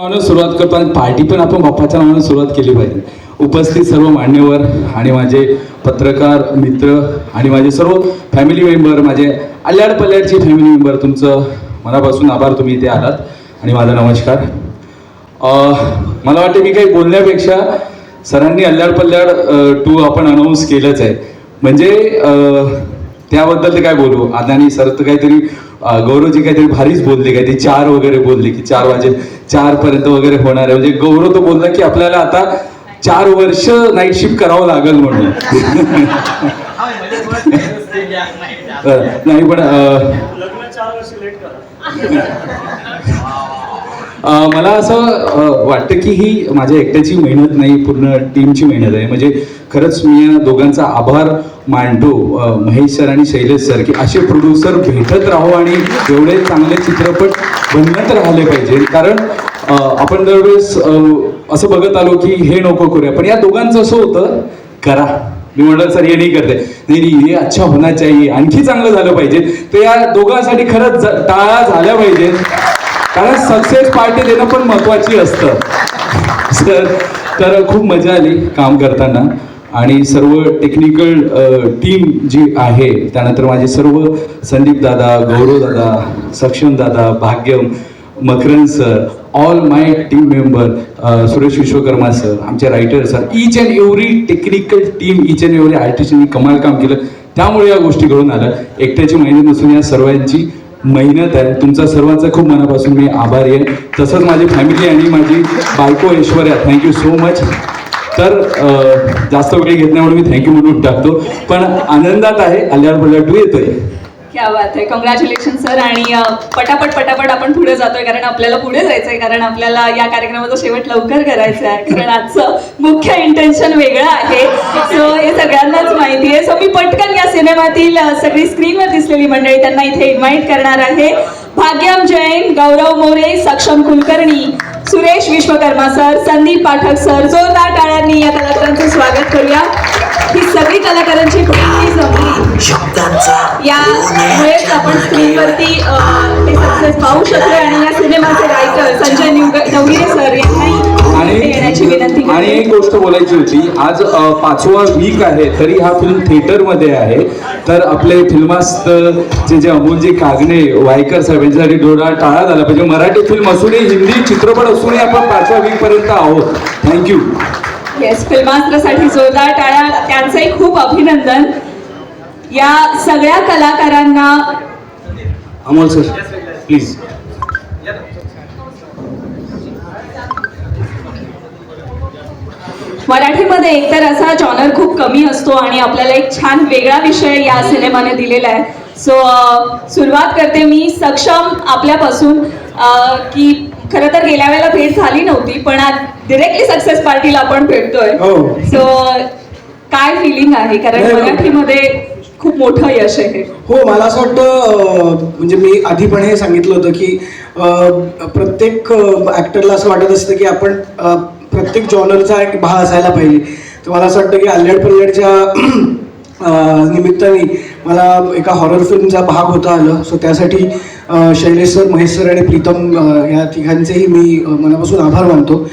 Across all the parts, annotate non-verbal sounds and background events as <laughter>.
नावानं सुरुवात करतो आणि पार्टी पण आपण बाप्पाच्या नावानं सुरुवात केली पाहिजे. उपस्थित सर्व मान्यवर आणि माझे पत्रकार मित्र आणि माझे सर्व फॅमिली मेंबर माझे अल्याड पल्याडचे फॅमिली मेंबर तुमचं मनापासून आभार तुम्ही इथे आलात आणि माझा नमस्कार. मला वाटते मी काही बोलण्यापेक्षा सरांनी अल्ल्याड पल्ल्याड टू आपण अनाऊन्स केलंच आहे. म्हणजे त्याबद्दल ते काय बोलू? आदानी सर तर काहीतरी गौरवजी काहीतरी भारीच बोलले काहीतरी चार वगैरे बोलले की चार वाजे चार पर्यंत वगैरे होणार आहे. म्हणजे गौरव तो बोलला की आपल्याला आता चार वर्ष नाईट शिफ्ट करावं लागेल म्हणून. <laughs> नाही पण <laughs> मला असं वाटतं की ही माझ्या एकट्याची मेहनत नाही पूर्ण टीमची मेहनत आहे. म्हणजे खरंच मी या दोघांचा आभार मांडतो महेश सर आणि शैलेश सर की असे प्रोड्युसर भेटत राहो आणि एवढे चांगले चित्रपट बनत राहिले पाहिजे. कारण आपण दरवेळेस असं बघत आलो की हे नको करूया. पण या दोघांचं असं होतं करा. मी म्हटलं सर हे नाही करते. नाही नाही हे अच्छा होणार चाहिए आणखी चांगलं झालं पाहिजे. तर या दोघांसाठी खरंच टाळा झाल्या पाहिजेत कारण सक्सेस पार्टी देणं पण महत्वाची असतं. सर तर खूप मजा आली काम करताना. आणि सर्व टेक्निकल टीम जी आहे त्यानंतर माझे सर्व संदीप दादा गौरव दादा सक्षम दादा Bhagyam Makaran sir all my team member Suresh Vishwakarma sir आमचे writer sir each and every technical team each and every आर्टिस्टनी कमाल काम केलं. त्यामुळे या गोष्टी घडून आल्या. एकट्याची माहिती नसून या सर्वांची मेहनत आहे. तुमचा सर्वांचा खूप मनापासून मी आभारी आहे. तसंच माझी फॅमिली आणि माझी बायको ऐश्वर्या थँक्यू सो मच तर जास्त वेळ घेत नाही म्हणून मी थँक्यू म्हणून टाकतो. पण आनंदात आहे अल्याड टू येतोय. क्या बात आहे कॉंग्रॅच्युलेशन सर आणि पटापट पटापट आपण पुढे जातोय कारण आपल्याला पुढे जायचंय कारण आपल्याला या कार्यक्रमाचा शेवट लवकर करायचा आहे. कारण आजचं मुख्य इंटेन्शन वेगळं आहे. सो हे सगळ्यांनाच माहिती आहे. सो मी पटकन या सिनेमातील सगळी स्क्रीनवर दिसलेली मंडळी त्यांना इथे इन्व्हाइट करणार आहे. भाग्यम जैन गौरव मोरे सक्षम कुलकर्णी सुरेश विश्वकर्मा सर संदीप पाठक सर जोरदार टाळ्यांनी या कलाकारांचं स्वागत करूया. ही सगळी कलाकारांची जमली शब्दांचा आपण स्क्रीनवरती सक्सेस पाहू शकतो आणि या सिनेमाचे रायटर संजय निवग- नवगिरे सर यांनाही आणि विनंती. एक गोष्ट बोलायची होती आज पाचवा वीक आहे तरी हा फिल्म थिएटरमध्ये आहे. तर आपले फिल्मास्तचे जे अमोलजी कागणे वायकर साहेब यांच्यासाठी डोळा टाळा झाला. पाहिजे मराठी फिल्म असू नये हिंदी चित्रपट असू नये आपण पाचव्या वीक पर्यंत आहोत. थँक्यू येस फिल्मास्त्रसाठी जोरदार टाळ्या. त्यांचंही खूप अभिनंदन. या सगळ्या कलाकारांना अमोल सर प्लीज मराठीमध्ये एकतर असा जॉनर खूप कमी असतो आणि आपल्याला एक छान वेगळा विषय या सिनेमाने दिलेला आहे. सो सुरुवात करते मी सक्षम आपल्यापासून की खरं तर गेल्या वेळेला भेट झाली नव्हती पण आज डिरेक्टली सक्सेस पार्टीला आपण भेटतोय हो. सो काय फिलिंग आहे कारण नाही. मराठीमध्ये खूप मोठं यश आहे हो मला असं वाटतं म्हणजे मी आधी पण हे सांगितलं होतं की प्रत्येक ॲक्टरला असं वाटत असतं की आपण प्रत्येक जॉनरचा एक भाग असायला पाहिजे तर मला असं वाटतं की अल्ल्याड पल्ल्याडच्या निमित्ताने मला एका हॉरर फिल्मचा भाग होता आलं. सो त्यासाठी शैलेश सर महेश सर आणि प्रीतम या तिघांचेही मी मनापासून आभार मानतो.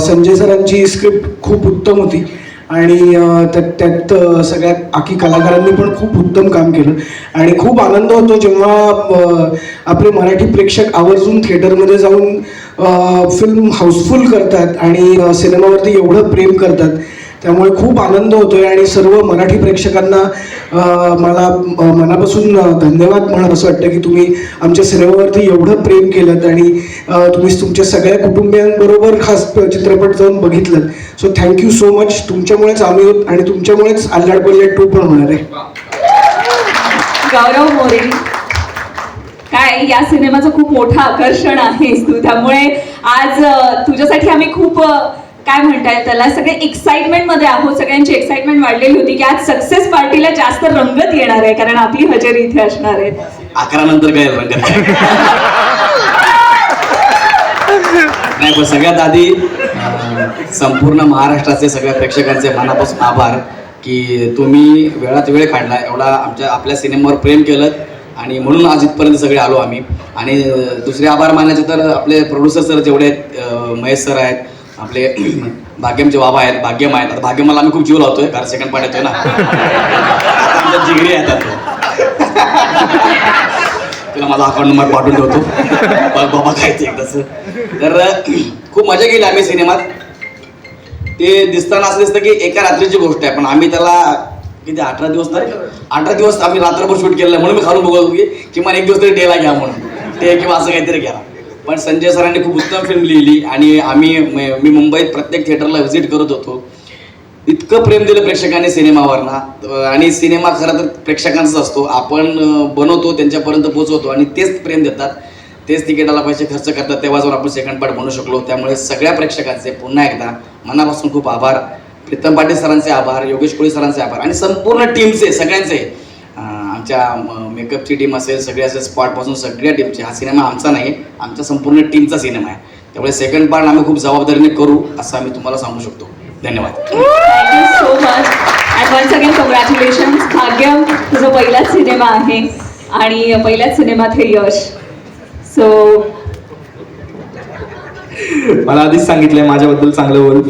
संजय सरांची स्क्रिप्ट खूप उत्तम होती. आणि त्यात त्यात सगळ्या आखी कलाकारांनी पण खूप उत्तम काम केलं. आणि खूप आनंद होतो जेव्हा आपले मराठी प्रेक्षक आवर्जून थिएटरमध्ये जाऊन फिल्म हाऊसफुल करतात आणि सिनेमावरती एवढं प्रेम करतात. त्यामुळे खूप आनंद होतोय आणि सर्व मराठी प्रेक्षकांना मला मनापासून धन्यवाद म्हणत असं वाटतं की तुम्ही आमच्या सिनेमावरती एवढं प्रेम केलं आणि तुम्ही तुमच्या सगळ्या कुटुंबियांबरोबर खास चित्रपट जाऊन बघितलं so thank you so much तुमच्यामुळेच आम्ही होत आणि तुमच्यामुळेच अल्लाड पल्ल्याड टू पण होणार आहे. गौरव मोरे काय या सिनेमाचं खूप मोठं आकर्षण आहे तू त्यामुळे आज तुझ्यासाठी आम्ही खूप काय म्हणताय? त्याला सगळे एक्साइटमेंटमध्ये आहोत. सगळ्यांची एक्साइटमेंट वाढलेली होती की आज सक्सेस पार्टीला जास्त रंगत येणार आहे कारण आपली हजेरी इथे असणार आहे. अकरा नंतर काय रंगत नाही पण सगळ्यात आधी संपूर्ण महाराष्ट्राचे सगळ्या प्रेक्षकांचे मनापासून आभार की तुम्ही वेळात वेळ काढला एवढा आमच्या आपल्या सिनेमावर प्रेम केलं आणि म्हणून आज इथपर्यंत सगळे आलो आम्ही. आणि दुसरे आभार मानायचे तर आपले प्रोड्युसर सर जेवढे आहेत महेश सर आहेत आपले <clears throat> भाग्यमचे बाबा आहेत भाग्यम आहेत. आता भाग्यमाला आम्ही खूप जीव लावतोय कारण सेकंड पार्ट येतोय ना. <laughs> आता आमच्या जिगरी आहेत. तुला माझा अकाउंट नंबर पाठवून ठेवतो बाबा काय ते एकदाच. तर <clears throat> खूप मजा केली आम्ही सिनेमात. ते दिसताना असं दिसतं की एका रात्रीची गोष्ट आहे पण आम्ही त्याला किती अठरा दिवस तर? अठरा दिवस आम्ही रात्रभर शूट केलं म्हणून मी खालून बघत होतो की किमान एक दिवस तरी डेला घ्या म्हणून. ते किंवा असं काहीतरी घ्या पण संजय सरांनी खूप उत्तम फिल्म लिहिली आणि आम्ही म- मी मुंबईत प्रत्येक थिएटरला व्हिजिट करत होतो. इतकं प्रेम दिलं प्रेक्षकांनी सिनेमावरना. आणि सिनेमा खरं तर प्रेक्षकांचाच असतो. आपण बनवतो त्यांच्यापर्यंत पोहोचवतो आणि तेच प्रेम देतात. तेच तिकिटाला पैसे खर्च करतात. तेव्हा जाऊन आपण सेकंड पार्ट बनवू शकलो. त्यामुळे सगळ्या प्रेक्षकांचे पुन्हा एकदा मनापासून खूप आभार. प्रीतम पाटील सरांचे आभार योगेश कोळी सरांचे आभार आणि संपूर्ण टीमचे सगळ्यांचे आमच्या मेकअपची टीम असेल सगळे असेल स्पॉटपासून सगळ्या टीमचे हा सिनेमा आमचा नाही आमच्या संपूर्ण टीमचा सिनेमा आहे. त्यामुळे सेकंड पार्ट आम्ही खूप जबाबदारीने करू असं आम्ही तुम्हाला सांगू शकतो. धन्यवाद. So much and once again congratulation Bhagya तुझा पहिलाच सिनेमा आहे. आणि पहिल्याच सिनेमात हे यश. सो मला आधीच सांगितलंय माझ्याबद्दल चांगलं बोल.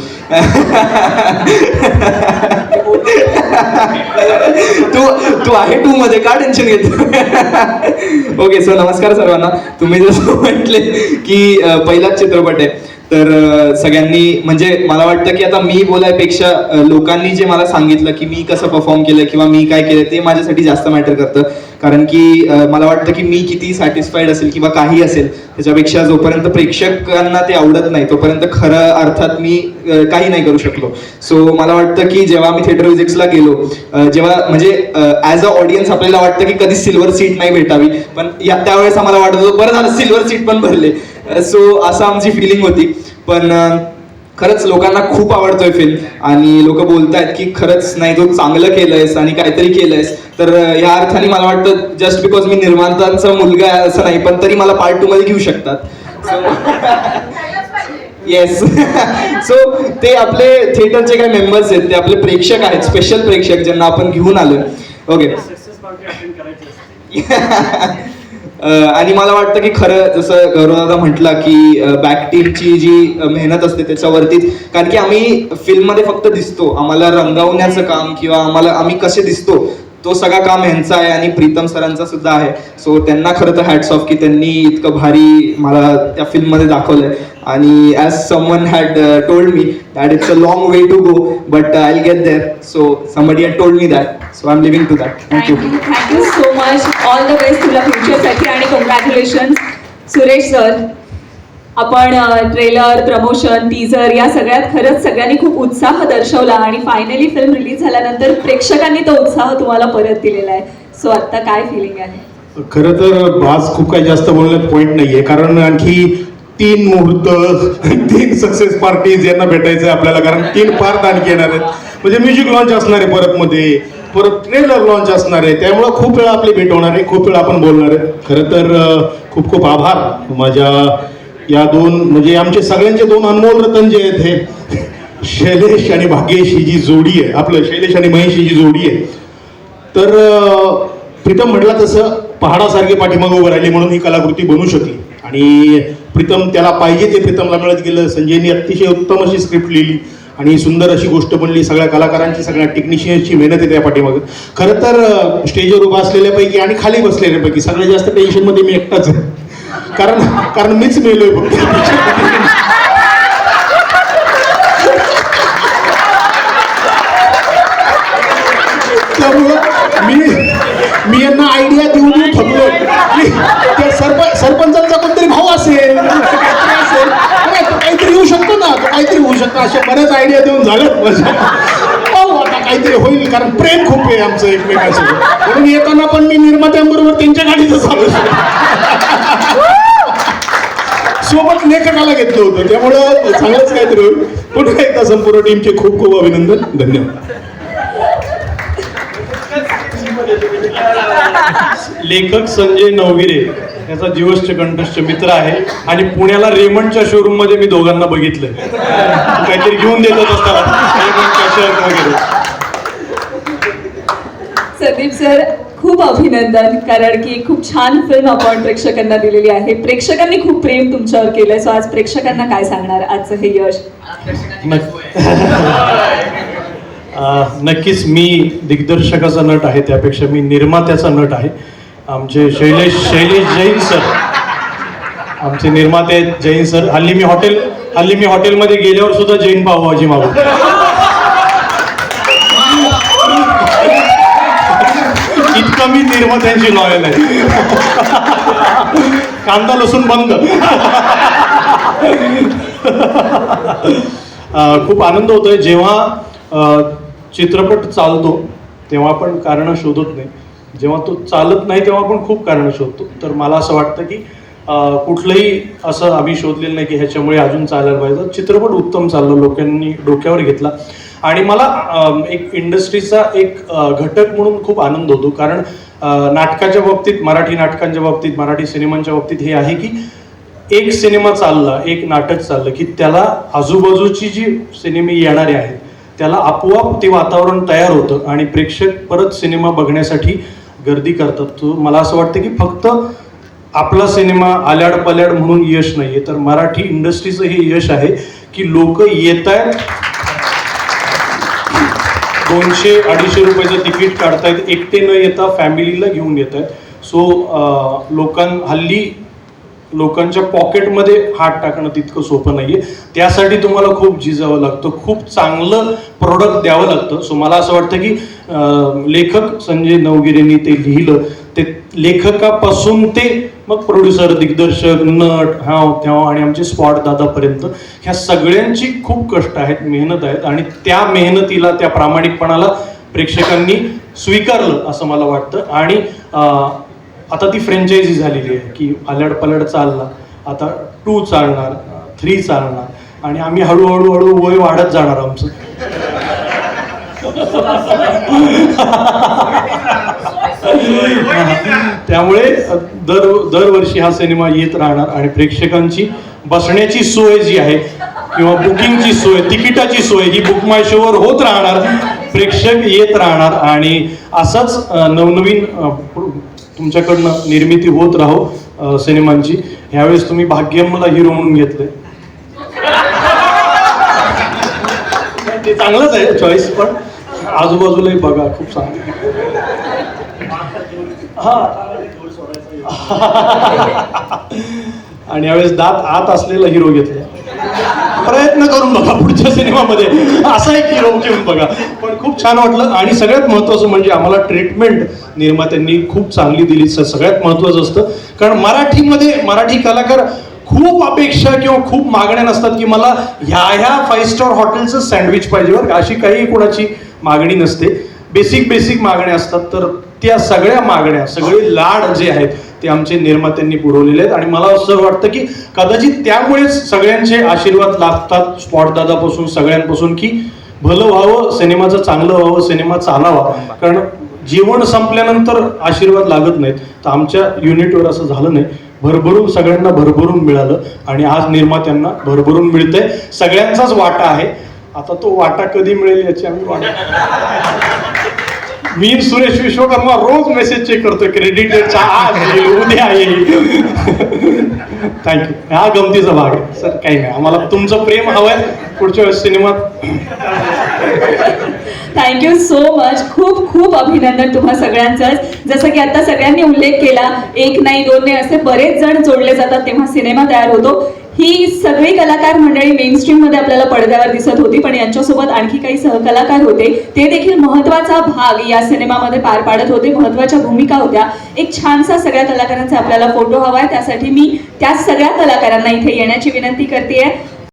तू तू आहे टू मध्ये का टेन्शन घेतो ओके सो नमस्कार सर्वांना. तुम्ही जसं म्हटले की पहिलाच चित्रपट आहे. तर सगळ्यांनी म्हणजे मला वाटतं की आता मी बोलायपेक्षा लोकांनी जे मला सांगितलं की मी कसं परफॉर्म केलं किंवा मी काय केलं ते माझ्यासाठी जास्त मॅटर करतं. कारण की मला वाटतं की मी किती सॅटिस्फाईड असेल किंवा काही असेल त्याच्यापेक्षा जोपर्यंत प्रेक्षकांना ते आवडत नाही तोपर्यंत खरं अर्थात मी काही नाही करू शकलो. सो मला वाटतं की जेव्हा मी थिएटर विजिट्सला गेलो जेव्हा म्हणजे ॲज अ ऑडियन्स आपल्याला वाटतं की कधी सिल्वर सीट नाही भेटावी पण या त्यावेळेस आम्हाला वाटत होतं बरं झालं सिल्वर सीट पण भरले. सो असं आमची फिलिंग होती. पण खरंच लोकांना खूप आवडतोय फिल्म आणि लोक बोलतायत की खरंच नाही तू चांगलं केलंयस आणि काहीतरी केलंयस. तर या अर्थाने मला वाटतं जस्ट बिकॉज मी निर्मातांचा मुलगा आहे असं नाही पण तरी मला पार्ट टू मध्ये घेऊ शकतात. येस सो <laughs> ते आपले थिएटरचे काही मेंबर्स आहेत ते आपले प्रेक्षक आहेत स्पेशल प्रेक्षक ज्यांना आपण घेऊन आलोय. ओके <laughs> आणि मला वाटतं की खरं जसं गौरवदादा म्हटला की बॅक टीमची जी मेहनत असते त्याच्यावरती कारण की आम्ही फिल्ममध्ये फक्त दिसतो. आम्हाला रंगवण्याचं काम किंवा आम्हाला आम्ही कसे दिसतो तो सगळा काम ह्यांचा आहे आणि प्रीतम सरांचा सुद्धा आहे. सो त्यांना खरं तर हॅट्स ऑफ की त्यांनी इतकं भारी मला त्या फिल्ममध्ये दाखवलंय. आणि as someone had told me that it's a long way to go but I get there so somebody had told me that so I am living to that thank you thank you so much all the best तुला फ्युचरसाठी आणि congratulation Suresh sir आपण trailer promotion teaser या सगळ्यात खरंच सगळ्यांनी खूप उत्साह दर्शवला आणि फायनली फिल्म रिलीज झाल्यानंतर प्रेक्षकांनी तो उत्साह तुम्हाला परत दिलेला आहे. सो आता काय फिलिंग आहे? खरं तर आज खूप काही जास्त बोलण्यात पॉईंट नाहीये. कारण आणखी तीन मुहूर्त तीन सक्सेस पार्टीज यांना भेटायचं आहे आपल्याला कारण तीन पार्ट आणखी येणार आहेत. म्हणजे म्युझिक लॉन्च असणार आहे परत मध्ये परत ट्रेलर लॉन्च असणार आहे. त्यामुळं खूप वेळा आपली भेट होणार आहे खूप वेळा आपण बोलणार आहे. खरं तर खूप खूप आभार. माझ्या या दोन म्हणजे आमचे सगळ्यांचे दोन अनमोल रतन जे आहेत हे शैलेश आणि भाग्येश ही जी जोडी आहे आपलं शैलेश आणि महेश ही जी जोडी आहे. तर प्रीतम म्हटला तसं पहाडासारखी पाठीमागं उभं राहिली म्हणून ही कलाकृती बनू शकली. आणि प्रीतम त्याला पाहिजे ते प्रीतमला मिळत गेलं. संजयनी अतिशय उत्तम अशी स्क्रिप्ट लिहिली आणि सुंदर अशी गोष्ट बनली. सगळ्या कलाकारांची सगळ्या टेक्निशियन्सची मेहनत आहे त्या पाठीमागं. खरं तर स्टेजवर उभा असलेल्यापैकी आणि खाली बसलेल्यापैकी सगळ्यात जास्त टेन्शनमध्ये मी एकटाच आहे. कारण कारण मीच मेलोय फक्त. त्यामुळं मी मी यांना आयडिया देऊन थकलो की सरपंच सरपंचांचा कोणतरी भाऊ असेल काहीतरी असेल अरे, तो काहीतरी येऊ शकतो ना तो काहीतरी होऊ अशा बऱ्याच आयडिया देऊन झालं हो, आता काहीतरी होईल कारण प्रेम खूप आहे आमचं एकमेकांसोबत म्हणून येताना पण मी निर्मात्यांबरोबर त्यांच्या गाडीचं चालू सोबत लेखकाला घेतलं होतं. त्यामुळं चांगलंच काहीतरी होईल. पुन्हा एकदा संपूर्ण टीमचे खूप खूप अभिनंदन. धन्यवाद. लेखक संजय नवगिरे. याचा जीवश्च कंठस्थ मित्र आहे. आणि पुण्याला रेमंडच्या शोरूममध्ये मी दोघांना बघितलंय. काहीतरी घेऊन शर्ट वगैरे. संदीप सर खूप अभिनंदन कारण की खूप छान फिल्म आपण प्रेक्षकांना दिलेली आहे. प्रेक्षकांनी खूप प्रेम तुमच्यावर केलंय. सो आज प्रेक्षकांना काय सांगणार? आजचं हे यश. नक्कीच मी दिग्दर्शकाचा नट आहे. त्यापेक्षा मी निर्मात्याचा नट आहे. आमचे शैलेश शैलेश जैन सर. आमचे निर्माते आहेत जैन सर. हल्ली मी हॉटेल हल्ली मी हॉटेलमध्ये गेल्यावर सुद्धा जैन पावभाजी मागवतो इतकं मी निर्मात्यांची लॉयल आहे. कांदा लसूण बंद. खूप आनंद होतोय. जेव्हा चित्रपट चालतो तेव्हा पण कारणं शोधत नाही. जेव्हा तो चालत नाही तेव्हा आपण खूप कारणं शोधतो. तर मला असं वाटतं की कुठलंही असं आम्ही शोधलेलं नाही की ह्याच्यामुळे अजून चालायला पाहिजे. चित्रपट उत्तम चाललं लोकांनी डोक्यावर घेतला. आणि मला एक इंडस्ट्रीचा एक घटक म्हणून खूप आनंद होतो. कारण नाटकाच्या बाबतीत मराठी नाटकांच्या बाबतीत मराठी सिनेमांच्या बाबतीत हे आहे की एक सिनेमा चालला एक नाटक चाललं की त्याला आजूबाजूची जी सिनेमे येणारे आहेत त्याला आपोआप ते वातावरण तयार होतं आणि प्रेक्षक परत सिनेमा बघण्यासाठी गर्दी करतात. तो मला असं वाटतं की फक्त आपला सिनेमा आल्याड पल्याड म्हणून यश नाही आहे तर मराठी इंडस्ट्रीचं हे यश आहे की लोक येत आहेत दोनशे अडीचशे रुपयाचं तिकीट काढतायत. एकटे न येता फॅमिलीला घेऊन येत आहेत सो लोकां हल्ली लोकांच्या पॉकेटमध्ये हात टाकणं तितकं सोपं नाहीये. त्यासाठी तुम्हाला खूप झिजावं लागतं. खूप चांगलं प्रोडक्ट द्यावं लागतं. सो मला असं वाटतं की लेखक संजय नवगिरेंनी ते लिहिलं. ते लेखकापासून ते मग प्रोड्युसर दिग्दर्शक नट हा तेव्हा आणि आमचे स्पॉट दादापर्यंत ह्या सगळ्यांची खूप कष्ट आहेत मेहनत आहेत. आणि त्या मेहनतीला त्या प्रामाणिकपणाला प्रेक्षकांनी स्वीकारलं असं मला वाटतं. आणि आता ती फ्रँचायझी झालेली आहे की आलड पलड चालला आता टू चालणार थ्री चालणार आणि आम्ही हळूहळू हळू वय वाढत जाणार आमचं. त्यामुळे दर दरवर्षी हा सिनेमा येत राहणार आणि प्रेक्षकांची बसण्याची सोय जी आहे किंवा बुकिंगची सोय तिकिटाची सोय ही बुक माय शोवर होत राहणार प्रेक्षक येत राहणार आणि असंच नवनवीन तुमच्याकडनं निर्मिती होत राहो सिनेमांची. ह्यावेळेस तुम्ही भाग्यमला हिरो म्हणून घेतलंय. ते चांगलंच आहे चॉईस पण आजूबाजूलाही बघा खूप चांगलं. <laughs> आणि यावेळेस दात आत असलेला हिरो घेतला प्रयत्न करून बघा पुढच्या सिनेमामध्ये. असा एक हिरो घेऊन बघा. पण खूप छान वाटलं. आणि सगळ्यात महत्वाचं म्हणजे आम्हाला ट्रीटमेंट निर्मात्यांनी खूप चांगली दिली. सगळ्यात महत्वाचं असतं. कारण मराठीमध्ये मराठी कलाकार खूप अपेक्षा किंवा खूप मागण्या नसतात की मला ह्या ह्या फाईव्ह स्टार हॉटेलचं सँडविच पाहिजे बरं अशी काही कोणाची मागणी नसते. बेसिक बेसिक मागण्या असतात. तर त्या सगळ्या मागण्या सगळे लाड जे आहेत ते आमचे निर्मात्यांनी पुरवलेले आहेत. आणि मला असं वाटतं की कदाचित त्यामुळेच सगळ्यांचे आशीर्वाद लागतात स्पॉट दादापासून सगळ्यांपासून की भलं व्हावं सिनेमाचं चांगलं व्हावं सिनेमा चालावा. कारण जीवन संपल्यानंतर आशीर्वाद लागत नाहीत. तर आमच्या युनिटवर असं झालं नाही. भरभरून सगळ्यांना भरभरून मिळालं. आणि आज निर्मात्यांना भरभरून मिळतंय. सगळ्यांचाच वाटा आहे. आता तो वाटा कधी मिळेल याची आम्ही वाटा मी सुरेश विश्वकर्मा रोज मेसेज चेक करतोय क्रेडिटचा आज येईल उद्या येईल. थँक्यू हा गमतीचा भाग आहे. सर काही नाही. आम्हाला तुमचं प्रेम हवंय. पुढच्या वेळेस सिनेमात थँक्यू सो मच खूप खूप अभिनंदन तुम्हा सगळ्यांचंच जसं की आता सगळ्यांनी उल्लेख केला एक नाही दोन नाही असे बरेच जण जोडले जातात तेव्हा सिनेमा तयार होतो. ही सगळी कलाकार मंडळी मेनस्ट्रीममध्ये आपल्याला पडद्यावर दिसत होती पण यांच्यासोबत आणखी काही सहकलाकार होते. ते देखील महत्त्वाचा भाग या सिनेमामध्ये पार पाडत होते. महत्त्वाच्या भूमिका होत्या. एक छानसा सगळ्या कलाकारांचा आपल्याला फोटो हवा आहे त्यासाठी मी त्या सगळ्या कलाकारांना इथे येण्याची विनंती करते